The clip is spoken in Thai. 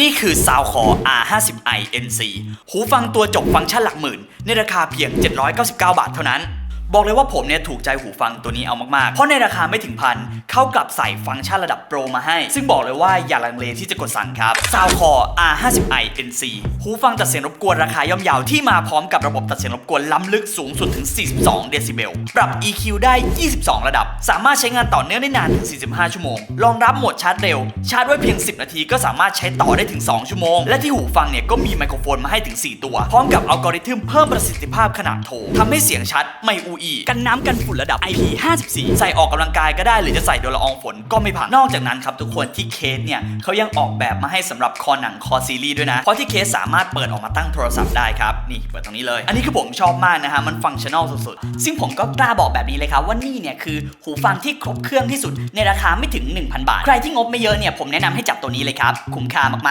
นี่คือซาวคอ R50i NC หูฟังตัวจบฟังก์ชันหลักหมื่น ในราคาเพียง 799 บาทเท่านั้น บอกเลยว่าผมเนี่ยถูกใจหูฟังตัวนี้เอามากๆ เพราะในราคาไม่ถึงพันเข้ากลับใส่ฟังก์ชันระดับโปรมาให้ ซึ่งบอกเลยว่าอย่าลังเลที่จะกดสั่งครับ Soundcore R50i NC หูฟังตัดเสียงรบกวนราคาย่อมเยาวที่มาพร้อมกับระบบตัดเสียงรบกวนล้ำลึกสูงสุดถึง 42 เดซิเบล ปรับ EQ ได้ 22 ระดับ สามารถใช้งานต่อเนื่องได้นานถึง 45 ชั่วโมง รองรับโหมดชาร์จเร็ว ชาร์จไว้เพียง 10 นาทีก็สามารถใช้ต่อได้ถึง 2 ชั่วโมง และที่หูฟังเนี่ยก็มีไมโครโฟนมาให้ถึง 4 ตัว พร้อมกับอัลกอริทึมเพิ่มประสิทธิภาพขนาดโทรทำให้เสียงชัดไม่อูอีกันน้ำกันฝุ่นระดับ IP54 ใส่ออกกำลังกายก็ได้หรือจะใส่โดยละอองฝนก็ไม่พัง นอกจากนั้นครับทุกคนที่เคสเนี่ยเขายังออกแบบมาให้สำหรับคอหนังคอซีรีส์ด้วยนะ เพราะที่เคสสามารถเปิดออกมาตั้งโทรศัพท์ได้ครับ นี่เปิดตรงนี้เลย อันนี้คือผมชอบมากนะฮะมันฟังชั่นอลสุดๆ ซึ่งผมก็กล้าบอกแบบนี้เลยครับว่านี่เนี่ยคือหูฟังที่ครบเครื่องที่สุดในราคาไม่ถึง 1,000 บาท ใครที่งบไม่เยอะเนี่ยผมแนะนำให้จับตัวนี้เลยครับคุ้มค่ามากๆ